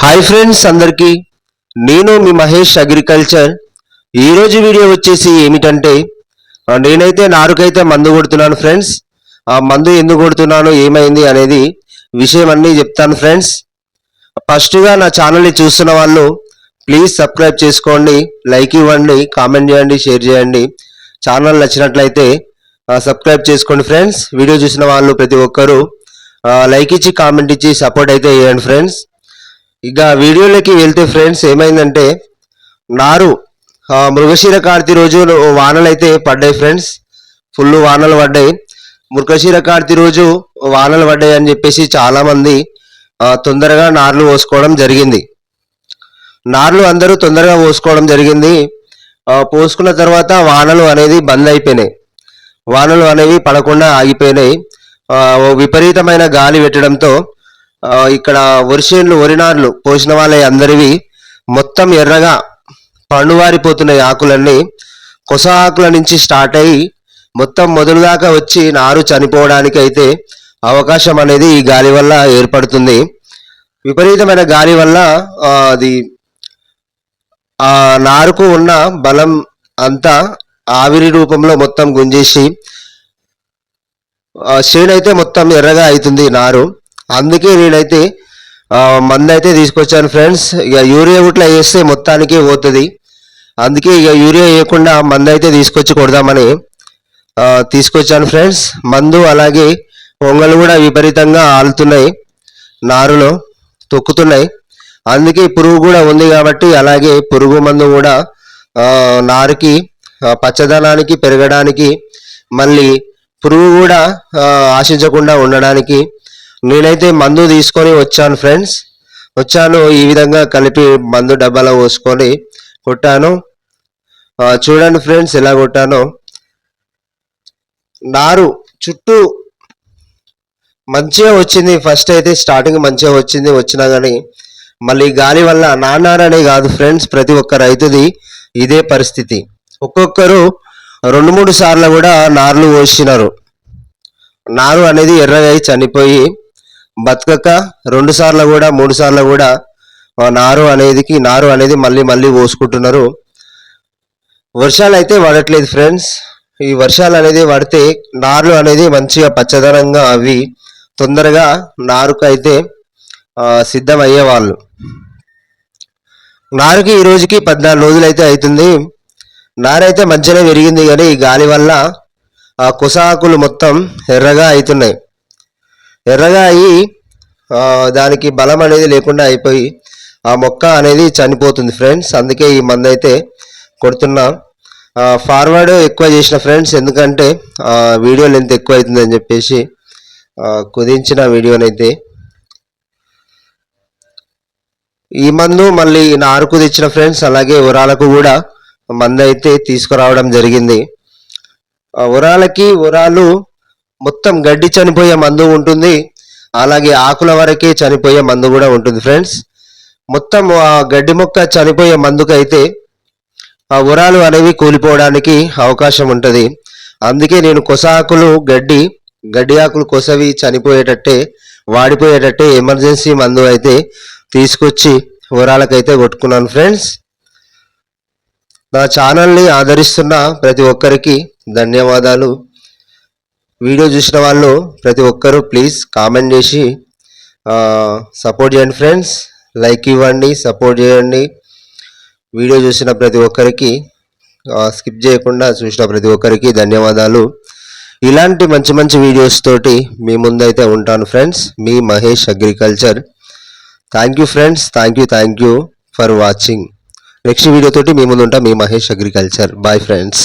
Hi friends అందరికీ. నేను మీ మహేష్ అగ్రికల్చర్. ఈరోజు వీడియో వచ్చేసి ఏమిటంటే నేనైతే నారుకైతే మందు కొడుతున్నాను ఫ్రెండ్స్ ఆ మందు ఎందుకు కొడుతున్నాను ఏమైంది అనేది విషయం అన్నీ చెప్తాను ఫ్రెండ్స్ ఫస్ట్గా నా ఛానల్ని చూస్తున్న వాళ్ళు ప్లీజ్ సబ్స్క్రైబ్ చేసుకోండి లైక్ ఇవ్వండి కామెంట్ చేయండి షేర్ చేయండి. ఛానల్ నచ్చినట్లయితే సబ్స్క్రైబ్ చేసుకోండి ఫ్రెండ్స్ వీడియో చూసిన వాళ్ళు ప్రతి ఒక్కరూ లైక్ ఇచ్చి కామెంట్ ఇచ్చి సపోర్ట్ అయితే చేయండి ఫ్రెండ్స్ ఇక వీడియోలోకి వెళ్తే ఫ్రెండ్స్ ఏమైందంటే నారు మృగశీర కార్తి కార్తీ రోజు వానలు అయితే పడ్డాయి ఫ్రెండ్స్. ఫుల్ వానలు పడ్డాయి. మృగశీర కార్తీ రోజు వానలు పడ్డాయి అని చెప్పేసి చాలామంది తొందరగా నార్లు పోసుకోవడం జరిగింది. నార్లు అందరూ తొందరగా పోసుకోవడం జరిగింది. పోసుకున్న తర్వాత వానలు అనేది బంద్ అయిపోయినాయి. వానలు అనేవి పడకుండా ఆగిపోయినాయి. విపరీతమైన గాలి పెట్టడంతో ఇక్కడ వరిసేన్లు వరినార్లు పోసిన వాళ్ళ అందరివి మొత్తం ఎర్రగా పండువారిపోతున్నాయి ఆకులన్నీ కొస ఆకుల నుంచి స్టార్ట్ అయ్యి మొత్తం మొదలుదాకా వచ్చి నారు చనిపోవడానికి అయితే అవకాశం అనేది ఈ గాలి వల్ల ఏర్పడుతుంది. విపరీతమైన గాలి వల్ల అది ఆ నారుకు ఉన్న బలం అంతా ఆవిరి రూపంలో మొత్తం గుంజేసి ఆ, అయితే మొత్తం ఎర్రగా అవుతుంది నారు. అందుకే నేనైతే మందు అయితే తీసుకొచ్చాను ఫ్రెండ్స్. ఇక యూరియా గుట్లా వేస్తే మొత్తానికి పోతుంది. అందుకే ఇక యూరియా వేయకుండా మందు అయితే తీసుకొచ్చి కొడదామని తీసుకొచ్చాను ఫ్రెండ్స్. మందు అలాగే పొంగలు కూడా విపరీతంగా ఆలుతున్నాయి. నారులో తొక్కుతున్నాయి. అందుకే పురుగు కూడా ఉంది కాబట్టి అలాగే పురుగు మందు కూడా నారుకి పచ్చదనానికి పెరగడానికి మళ్ళీ పురుగు కూడా ఆశించకుండా ఉండడానికి నేనైతే మందు తీసుకొని వచ్చాను ఫ్రెండ్స్. వచ్చాను ఈ విధంగా కలిపి మందు డబ్బాలో పోసుకొని కొట్టాను. చూడండి ఫ్రెండ్స్ ఎలా కొట్టానో. నారు చుట్టూ మంచిగా వచ్చింది. ఫస్ట్ అయితే స్టార్టింగ్ మంచిగా వచ్చింది. వచ్చినా కానీ మళ్ళీ గాలి వల్ల నాన్నారనే కాదు ఫ్రెండ్స్ ప్రతి ఒక్క రైతుది ఇదే పరిస్థితి. ఒక్కొక్కరు రెండు మూడు సార్లు కూడా నార్లు పోసినారు. నారు అనేది ఎర్రగా అయి చనిపోయి బతకక రెండు సార్లు కూడా మూడు సార్లు కూడా నారు అనేదికి నారు అనేది మళ్ళీ మళ్ళీ పోసుకుంటున్నారు. వర్షాలు అయితే పడట్లేదు ఫ్రెండ్స్. ఈ వర్షాలు అనేది పడితే నార్లు అనేది మంచిగా పచ్చదనంగా అవి తొందరగా నారుకు అయితే ఆ, సిద్ధం అయ్యేవాళ్ళు నారుకి ఈ రోజుకి పద్నాలుగు రోజులు అయితే అవుతుంది నారైతే మంచిగా పెరిగింది కానీ ఈ గాలి వల్ల ఆ కుసాకులు మొత్తం ఎర్రగా అవుతున్నాయి. ఎర్రగా అయ్యి దానికి బలం అనేది లేకుండా అయిపోయి ఆ మొక్క అనేది చనిపోతుంది ఫ్రెండ్స్. అందుకే ఈ మందు అయితే కొడుతున్నాం ఫార్వర్డ్ ఎక్కువ చేసిన ఫ్రెండ్స్ ఎందుకంటే వీడియో లెంత్ ఎక్కువ అవుతుందని చెప్పేసి కుదించిన వీడియోనైతే. ఈ మందు మళ్ళీ నారుకు తెచ్చిన ఫ్రెండ్స్ అలాగే ఉరాలకు కూడా మందు అయితే తీసుకురావడం జరిగింది. ఆ ఉరాలకి ఉరాలు మొత్తం గడ్డి చనిపోయే మందు ఉంటుంది. అలాగే ఆకుల వరకే చనిపోయే మందు కూడా ఉంటుంది ఫ్రెండ్స్. మొత్తం ఆ గడ్డి మొక్క చనిపోయే మందుకైతే ఆ ఉరాలు అనేవి కూలిపోవడానికి అవకాశం ఉంటుంది. అందుకే నేను కొస ఆకులు గడ్డి గడ్డి ఆకులు కొసవి చనిపోయేటట్టే వాడిపోయేటట్టే ఎమర్జెన్సీ మందు అయితే తీసుకొచ్చి ఉరాలకైతే కొట్టుకున్నాను ఫ్రెండ్స్. నా ఛానల్ని ఆదరిస్తున్న ప్రతి ఒక్కరికి ధన్యవాదాలు. వీడియో చూసిన వాళ్ళు ప్రతి ఒక్కరూ ప్లీజ్ కామెంట్ చేసి సపోర్ట్ చేయండి ఫ్రెండ్స్ లైక్ ఇవ్వండి సపోర్ట్ చేయండి. వీడియో చూసిన ప్రతి ఒక్కరికి స్కిప్ చేయకుండా చూసిన ప్రతి ఒక్కరికి ధన్యవాదాలు. ఇలాంటి మంచి మంచి వీడియోస్ తోటి మీ ముందైతే ఉంటాను friends me Mahesh agriculture. Thank you friends thank you thank you for watching next video తోటి మీ ముందు ఉంటా మీ మహేష్ అగ్రికల్చర్. Bye friends